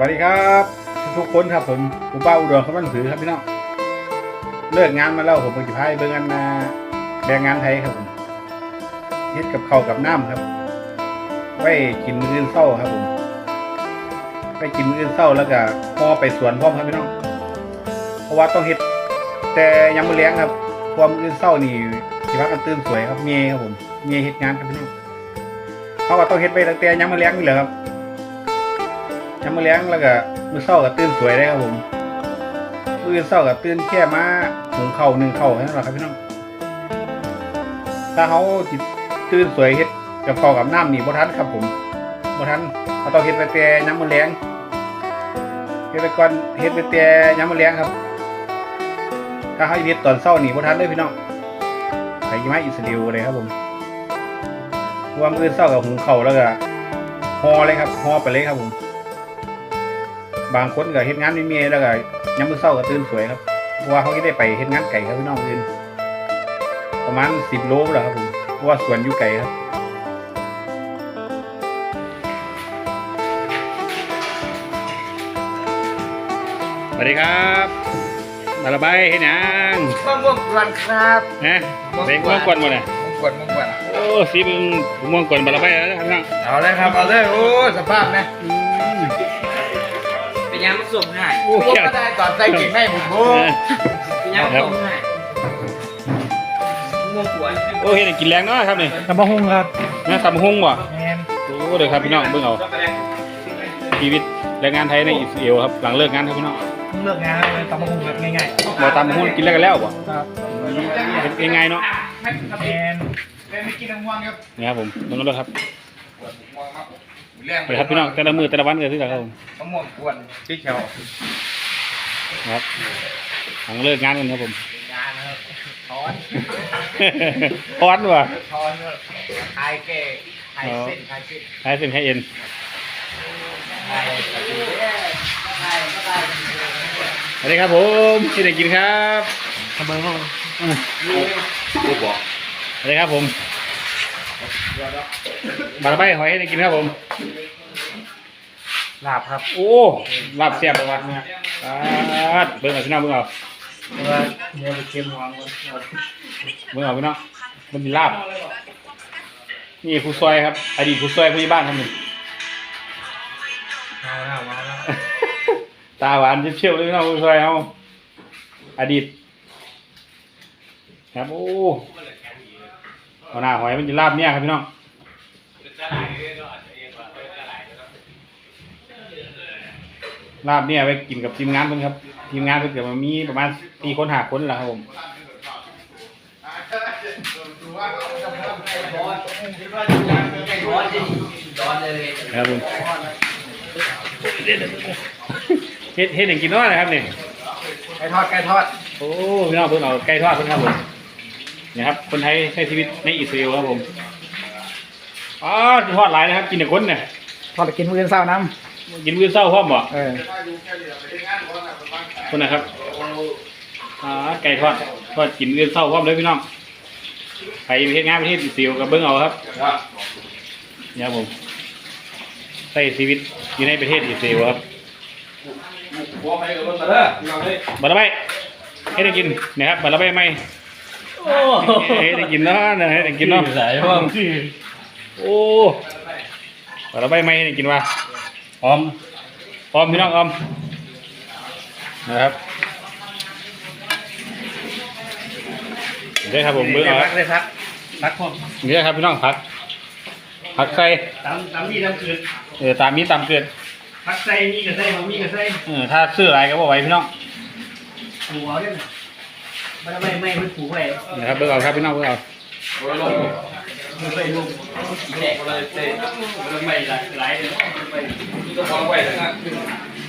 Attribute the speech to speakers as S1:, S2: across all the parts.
S1: วัสดีครับ ทุกคนครับผมผมป้าอุดรคำมันถือครับพี่น้องเลิกงานมาแล้วผมไปจิพายเบิ่งอันนาแรงงานไทยครับผมเฮ็ดกับเข้ากับน้ำครับ ไว้กินมื้ออื่นเช้าครับผมไปกินมื้ออื่นเช้าแล้วก็พอไปสวนพร้อมครับพี่น้องเพราะว่าต้องเฮ็ดแต่ยังไม่เลี้ยงครับเพวามออื่นเช้านี่สิว่ากันตื่นสวยครับเมียครับผมเมียเฮ็ดงานครับพี่น้องเขาก็ต้องเฮ็ดไปตั้งแต่ยังไม่เลี้ยงนี่แหละครับ ยามมื้อแลงแล้วก็มื้อเช้าก็ตื่นสวยได้ครับผมมื้อเช้าก็ตื่นแค่มาหุงข้าวนึ่งข้าวแค่นั้นแหละครับพี่น้องถ้าเขาจิตื่นสวยเฮ็ดกับข้าวกับน้ำนี่บ่ทันครับผมบ่ทันเขาต้องเฮ็ดไปแต่ยามมื้อแลงเฮ็ดไปก่อนเฮ็ดไปแต่ยามมื้อแลงครับ ถ้าเขาเฮ็ดตอนเช้านี่บ่ทันเลยพี่น้องไปกินมาอิสราเอลเลยครับผมรว่ามื้อเช้าก็หุงข้าวแล้วก็ห่อเลยครับห่อไปเลยครับผม บางคนก็เฮ็ดงานไม่มีแล้วก็ยามมื้อเช้าก็ตื่นสวยครับเพราะว่าเขาก็ได้ไปเฮ็ดงานไก่ครับพี่น้องอื่นประมาณ10โลแล้วครับผมเพราะว่าสวนอยู่ไกลครับสวัสดีครับมาระบายเฮ็ดหยัง
S2: มะม่วงกวนครับ
S1: ฮะเด็กม่วงกวนบ่น่ะ
S2: ม่วงกวนม่วงกวน
S1: โอ้สีมึงม่วงกวนมาระบายแล้วนะครับพี่น้อง
S2: เอาเลยครับเอาเลยโอ้สภาพนะ
S1: อืม
S3: เป็น ยังมันสุ่มง่าย
S1: โอ้
S2: พวก
S1: แค่
S2: ก็ได้ตอนใส่เก่งในผมโอ้
S1: เออ
S3: เป็นยังมันสุ่มง่ายม่วงกวน
S1: โอ้เฮ็ดให้กินแรงเนาะครับนี่
S2: ตำมะฮุงครับ
S1: นะทำหุ้งบ่
S2: แมน
S1: โอ้เดี๋ยวครับพี่น้องเบิ่งเอาชีวิตแรงงานไทยในอิสราเอลครับหลังเลิกงานครับพี่น้อง
S2: เพิ่งเลิกงานเลยตำมะฮุงแบบง่าย
S1: บ่ตามหุ้นกินแล้วกันแล้วบ่
S2: ๆครับ
S1: เป็นง่ายๆเนาะ
S2: แมนไม่กินน้ำม่วงครับ
S1: นี่ครับผมเบิ่งกันเลยครับ ไปครับพี่น้องแต่ละมื้อแต่ละวันก็คือกันครับผม
S2: มะม่วงกวนที่เขียว
S1: นะครับหลังเลิกงานกันครับผม
S2: งานนะครับถอน
S1: พอดว่ะ
S2: ถอนครับคลายแก่คลายเส้นคลายเส้น
S1: ใช้เส้นให้เอ็น
S2: คลายคลายคลายก็ได้
S1: สวัสดีครับผมที่ได้กินครับ
S2: ทำไมห้อง
S1: สวัสดีครับผม มาระบหอยให้ได้กินครับผม
S2: ลาบครับ
S1: โอ้ลาบแซ่บเลยว่ะอ่าเบิ่งเอาพี่น้องเบิ่งเอา
S2: เพราะว่าเนื้อเค็มหวาน
S1: เบิ่งเอาพี่น้องมันมีลาบ นี่ผู้ซอยครับ อดีตผู้ซอยผู้ใหญ่บ้านท่านหนึ่ง
S2: มาแล้วมาแล้ว
S1: ตาหวานเชี่ยวๆเลยพี่น้องผู้ซอยเอาอดีตครับโอ้ เอาหน้าหอยมันจะลาบเนี่ยครับพี่น้องลาบเนี่ยไปกินกับทีมงานเพิ่นครับ ทีมงานเพิ่นเกิดมามีประมาณสี่คนห้าคนแหละครับผม
S3: ร้อนจริงร้อนเลย
S1: ครับผมเฮ็ดเฮ็ดอย่างกินน้อยนะครับเนี่ย
S2: ไก่ทอดไก่ทอด
S1: โอ้พี่น้องเพิ่นเอาไก่ทอดเพิ่นครับผมเนี่ยครับ คนไทยใช้ชีวิตในอิสราเอลครับผมอ๋อทอดหลายนะครับ กินแต่คนเนี่ย
S2: ทอดกินมื้อเช้าน้
S1: กินมื้อเช้าพร้อมบ่ำ
S2: เออ
S1: คนนะครับอ่าไก่ทอดทอดกินมื้อเช้าพร้อมเลยพี่น้องไปประเทศงานประเทศอิสราเอลกับเบิ่งเอาครับเนี่ยครับผมใช้ชีวิตอยู่ในประเทศอิสราเอลครับบัตรใบให้ได้กินนะครับบัตรใบไห มให้ได้กินเนาะนะให้ได้กินเนาะ
S2: สายพ่อม
S1: โอ้บัตรใบไหมให้ได้กินว่าออมออมพี่น้องออมนะครับนี่ครับผมเบิ่งเอา
S2: พักเลยพักพักผม
S1: นี่ครับพี่น้องผักผักใส่
S2: ตำตำนี่ตำเกิด
S1: เออตามนี้ตามเกิด
S2: พักใส่นี่กับใส่บะหมี่กับใส่
S1: เออถ้าซื้ออะไรก็บอกไว้พี่น้อง
S2: หัวด้วย นะมันไม่ไม่ไม่ผูกไว้
S1: นะครับเบิ่งเอาครับพี่น้องเบิ่งเอา
S2: ไม่ไปลูก
S3: แดกเลยเต้มันไม่หลายหลายเลยก็พอไว้แล้วนะ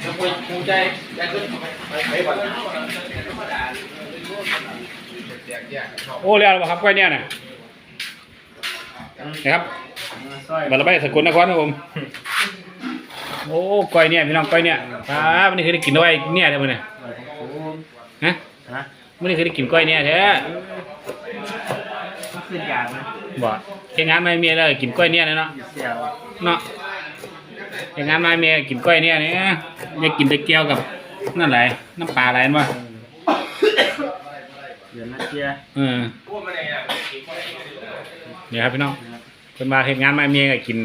S3: แล้วคุยภูมิใจได้ขึ้นไปไปก่อน
S1: โอ้เรียกแล้วครับก้อยเนี่ยนะนะครับ
S2: ซอย
S1: บัลลังก์ไปสกลนครครับผมโอ้ก้อยเนี่ยพี่น้องก้อยเนี่ยครับวันนี้เคยได้กินด้วยเนี่ยเท่าไหร่เนี่ยฮะ
S2: ฮะ
S1: วันนี้เคยได้กินก้อยเนี่ยแท้
S2: ขึ้นอย่างนะ
S1: บ่เฮ็ดงานไม่มีแล้วกินก้อยเนี่ยเลยเนาะ
S2: เสียว
S1: เนาะอย่างงั้นมาเมียกินกล้วยเนี่ยเนี่ยอยากกินแตะเกียวกับนั่นไหลน้ำปลาอะไรนั่นวะ
S2: เดือนละเทีย
S1: เออเนี่ยครับพี่น้องเป็นมาเห็นงานมาเมียก็กิน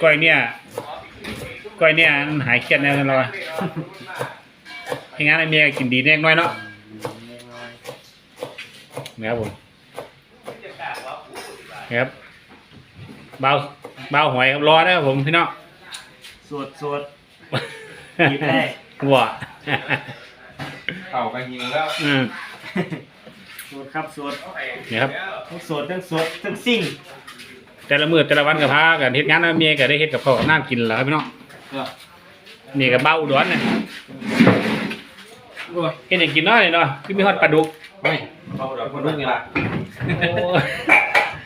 S1: กล้วยเนี่ยกล้วยเนี่ยมันหายเครียดแน่นอนเลยวะเห็นงานมาเมียก็กินดีแน่น้อยเนาะเนี่ยครับผมเนี่ยครับเบาเบาหอยครับรอได้ครับผมพี่น้อง
S2: สวดสวดกินได้
S1: วัว
S3: เข่ากันยิงแล้ว
S1: อืม
S2: สวดครับสวด
S1: เนี่ยครับ
S2: ทั้งสวดทั้งสวดทั้งซิ่ง
S1: แต่ละมื้อแต่ละวันกับพากันเฮ็ดงานมาเมียก็ได้เฮ็ดกับข้าวกับน้ำกินแล้วครับพี่น้องนี่ก็เบ้าอุดรเนี่ย เฮ็ดหยังกินเนาะนี่เนาะคือมีฮอดปลาดุก
S3: ไม่เอาดอกคนรุ่นไงล่ะ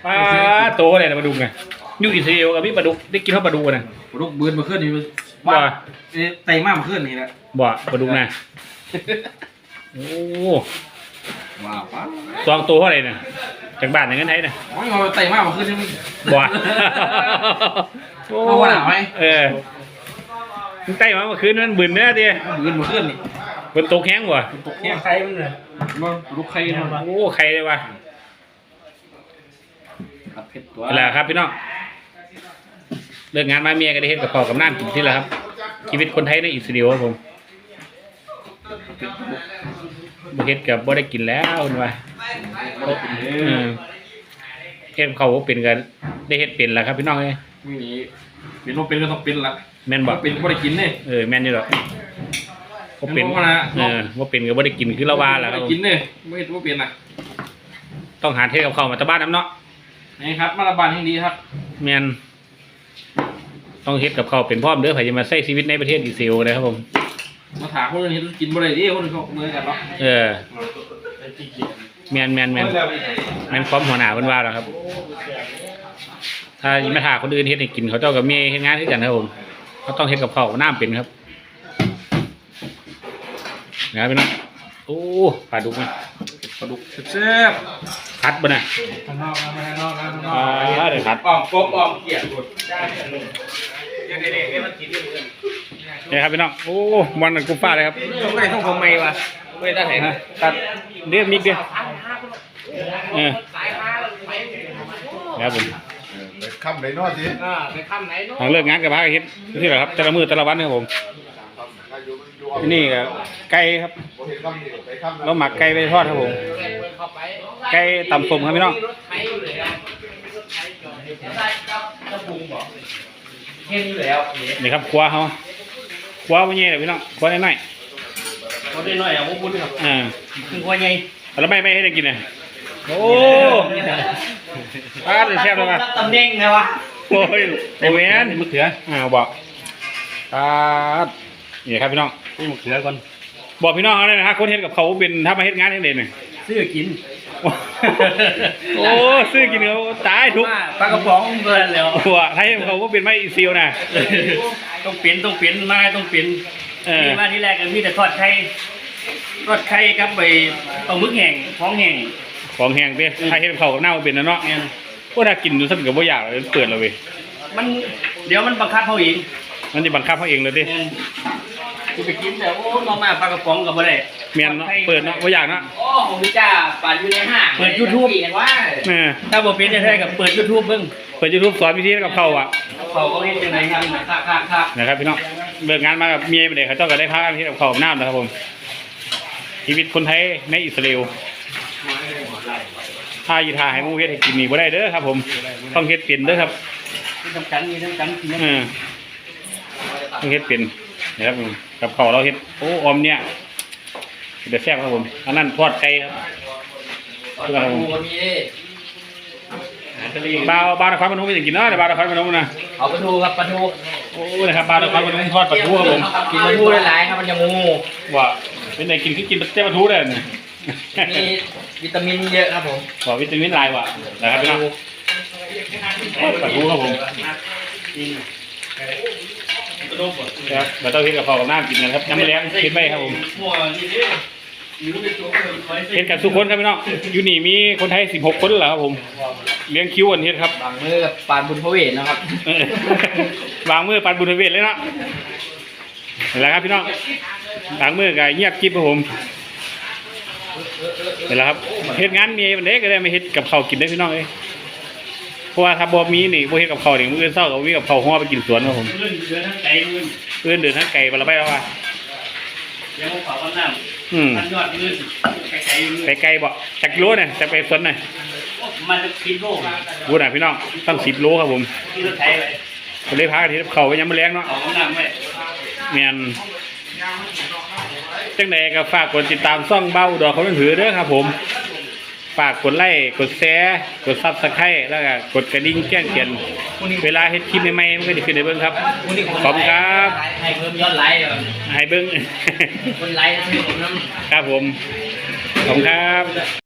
S1: ปลาโตเลยนะปลาดุกไงอยู่อิสราเอลก็มีปลาดุกได้กินฮอดปลาดุกนะ
S3: ลูกบืนมาขึ้นนี่
S1: บ่
S3: ไตมากมาขึ้นนี่แหละ
S1: บ่ปลาดุกนะโอ้
S3: ว้าวว้าว
S1: สองตัวเท่าไหร่น่ะจากบ้านไหนเงินไทยน่ะ
S3: โอ้ยเอาไตมากมาขึ้นนี่มัน
S1: บ่
S3: เอาว่าหนาวไหม
S1: เออมันใต้มาเมื่อคืนมันบึนเนื้อดิ
S3: บืนมาขึ้นนี่
S1: บนตกแห้งว่ะ
S3: ตก
S2: แค่
S3: แข้ง
S2: ใครมึงเลย
S3: มันลูกใครนะ
S1: โอ้ใครเลยวะ
S3: ผัดเผ็ดตัว
S1: นั่นแหละครับพี่น้องเลิกงานมาเมียก็ได้เฮ็ดกับพ่อกับน้ำกินที่แล้วครับ ชีวิตคนไทยในอิสราเอลครับผมบ่เฮ็ดกับบ่ได้กินแล้วคุณว่าเออเฮ็ดกับเขาวบ่เป็นกันได้เฮ็ดเป็นแล้วครับพี่น้องเอ้ย
S3: ไม่มีเป็นว่าเป็นก็ต้องเป็นละ
S1: แม่นบ่
S3: เป็นก็ได้กินเนี่ย
S1: เออแม่นอยู่ดอก บ่เป็น
S3: แม่นบ่นะ
S1: เออบ่เป็นก็บ่ได้กินคือละว่าแหละครับ
S3: ได้
S1: ผม
S3: กินเนี่ยไม่ว่าเป็นอะ
S1: ต้องหาเทศกับเขาวมาตะบ้านน้ำเนาะ
S3: นี่ครับมาตรบานที่ดีครับ
S1: แม่นต้องเฮ็ดกับเขาวเป็นพร้อมเด้อไผจะมาใช้ชีวิตในประเทศอิสราเอลนะครับผม
S3: มาถามคนอื่นเห็นกินบ่ได้ดิคนอื่นเขาเมื่อกันเนาะ
S1: เออแมนแมนแมนแมนความหัวหน้าเพิ่นว่าแล้วครับ ถ้ายิมาถาคนอื่นเฮ็ดให้กินเขาเจ้ากับเมียเฮ็ดงานคือกันครับผมเขาต้องเฮ็ดกับข้าวกับน้ำเป็นครับ นะครับพี่น้องโอ้ปลาดุกนะ
S3: ปลาดุกแซ่บ
S1: คัดบ่น่ะ
S2: ข้างนอกข้างนอกข้างนอ
S1: อ่ากเดี๋ยวคัด
S3: อ้อมกบอ้อมเกียดกด
S1: นี่ครับพี่น้อง โอ้มันกับกุฟ้าเลยครับ
S3: ต้องไหนต้องผมไม่วะไม่ได้ไหน
S1: ฮะตัดเรียกมิกเดียวเออครับผม
S4: ไปค่ำไปนอนสิ
S2: อ่าไปค่ำไหนเนาะ
S1: หลังเลิกงานกับพาเฮ็ดที่ไหนครับแต่ละมือแต่ละวันครับผม ที่นี่ก็ไก่ครับ
S4: ผมเห็นค่ำนี่ไปค่ำ
S1: เราหมักไก่ไปทอดครับผม
S2: เข้าไป
S1: ไก่ตำส้มครับพี่น้อง
S2: รถไถอยู่เลยนะรถไถจอดได้จะปรุงบอกเห็นอยู่แล้ว
S1: นี่ครับครัวเขาครัวมันเงี้ยเลยพี่น้องครัวน้อย
S2: คนได้น้อยอะพวกคุณครับ
S1: ๆอ่า
S2: คือว่าไง
S1: แล้วไม่ไม่ให้ได้กินเลยโอ้อาเลยแซ่บเลยว่ะ
S2: ตำแหน่งไงวะ
S1: โอ้ยโอ้ยนมะเขืออ่าบอกอานี่ครับพี่น้อง
S2: นี่มะเขือก่อน
S1: บอกพี่น้องเขาเลยนะฮะคนเฮ็ดกับเขาเป็นถ้ามาเฮ็ดงานเฮ็ดเด่นเนี่ย
S2: ซื้อกิน
S1: โอ้ซื้อกินเขาตายทุก
S2: ปลากระป๋องเกินแล้ว
S1: หัวไทยเขาก็เป็นไม่อีซิลนะ
S2: ต้องเปลี่ยนต้องเปลี่ยนมาต้องเปลี่ยน
S1: เออ
S2: นี่มาที่แรกกันมีแต่ทอดไข่ทอดไข่กับไปปลาหมึกแห้งท้องแห้ง
S1: ของแห้งเด้ไทยเฮ็ดกับเขากับหน้ามันเป็นนะเนาะ
S2: เนี่ย
S1: พวกถ้ากินดูสักกับว่าอยากเลยเปิดเลยเว้ย
S2: มันเดี๋ยวมันบังคับเขาเอง
S1: มันจะบังคับเขาเองเลยดิ
S2: เนี่ยกูไปกินแต่โอ้มามาปลากระป๋องกับอะไร
S1: เมียนเนาะเปิดเนาะว่าอยากเนาะ
S5: โอ้ของพี่จ้าปั่นอยู่ในห้าง
S2: เปิด YouTube
S5: เห็นว่า
S1: เออ
S2: ถ้าบ่เป็นจะได้กับเปิด YouTube เบิ่ง
S1: เปิดยูทูบสอนวิธีเฮ็ดกับเขาวอะ
S2: เขาก็เฮ็ดจังไดครับ
S5: ค่ะค่ะค่ะ
S1: นะครับพี่น้องเลิกงานมากับเมียไปเลยเขาเจ้าก็ได้พักกันเฮ็ดกับเขาวกับน้ำนะครับผมชีวิตคนไทยในอิสราเอลถ้ายีทาให้หมูเฮ็ดให้กินนี่บ่ได้เด้อครับ ผมต้องเฮ็ดเป็นเด้อครับ
S2: มีทำกันมีทำกันกิน
S1: เออต้องเฮ็ดเป็นนะครับผม กับเขาวเราเฮ็ดโอ้ออมเนี่ยเดี๋ยวแซ่บครับผมอันนั้นทอดไก่ครับเพื่อครับผม
S5: กูก็มีดิ
S1: บ่าวบ่าวนครพนมเป็นอย่างกินเนาะเดี๋ยวบ่าวนครพนมนะ
S5: เอาปลาทูครับปลาทู
S1: โอ้นะครับบ่าวนครพนมทอดปลาทูครับผม
S5: กินปลาทูหลายๆครับมันจะงู
S1: ว่าเป็นไงกินคือกินเจ้าปลาทูได้เนี่ย
S5: มีวิตามินเยอะครับผม
S1: ว่าวิตามินหลายว่ะนะครับพี่น้องปลาทูครับผม ครับเราต้องเฮ็ดกับข้าวกับน้ำกินกันครับน้ำแรงกินไปครับผม
S2: หัวนี่ดิอยู่ในตัวคอย
S1: เฮ็ดกันทุกคนครับพี่น้องอยู่นี่มีคนไทย16คนเหรอครับผมเลี้ยงคิ้วอันเฮ็ดครับ
S5: บางมือกับปานบุญพระเวทนะครับ
S1: เออวางมือปันบุญเวทเลยเนาะเห็นแล้วครับพี่น้องวางมือกับเงียบกิ๊บครับผมเห็นแล้วครับเฮ็ดงานเมียมันเด็กก็ได้มาเฮ็ดกับข้าวกินได้พี่น้องเอ้ย เพราะว่าถ้าบ่มีนี่บ่เฮ็ดกับข้าวนี่มื้ออื่นเช้าก็มีกับข้าวฮ้อไปกินสวนครับผม
S2: เงินเดือนทั้งไก่เงิน
S1: เอื่นเดินทางไกลบ่ละไปแล้วว่า
S2: ยังมาเผากันน้
S1: อืมำ
S2: มันยอดเงินไก่ไก่เงิน
S1: ไปไกลบ่จักกิโลเนี่ยจะไปสวนน่ะ
S2: มันจะคิดโลก
S1: บูน่ะพี่น้องตั้ง10โลครับผม
S2: ที่รถไถไป
S1: ก็เลยพากันเฮ็ดกับข้าวไว้ยามมื้อแลงเนาะ
S2: เผากันน้ำไว้
S1: แม่นจังใดก็ฝากกดติดตามช่องเบ้าอุดรเขาเป็นผือเด้อครับผม ฝากกดไลค์กดแชร์กดซับสไครต์แล้วก็กดกระดิ่งแจ้งเตือนเวลาเฮ็ดคลิปใหม่ๆมันก็จะขึ้นในเบิ่งครับขอบคุณครับ
S5: ให้เพิ่มยอดไลค์ครับ
S1: ให้เบิ่ง
S5: คนไลค์นะให้ผมน้ำ
S1: ครับผมขอบคุณครับ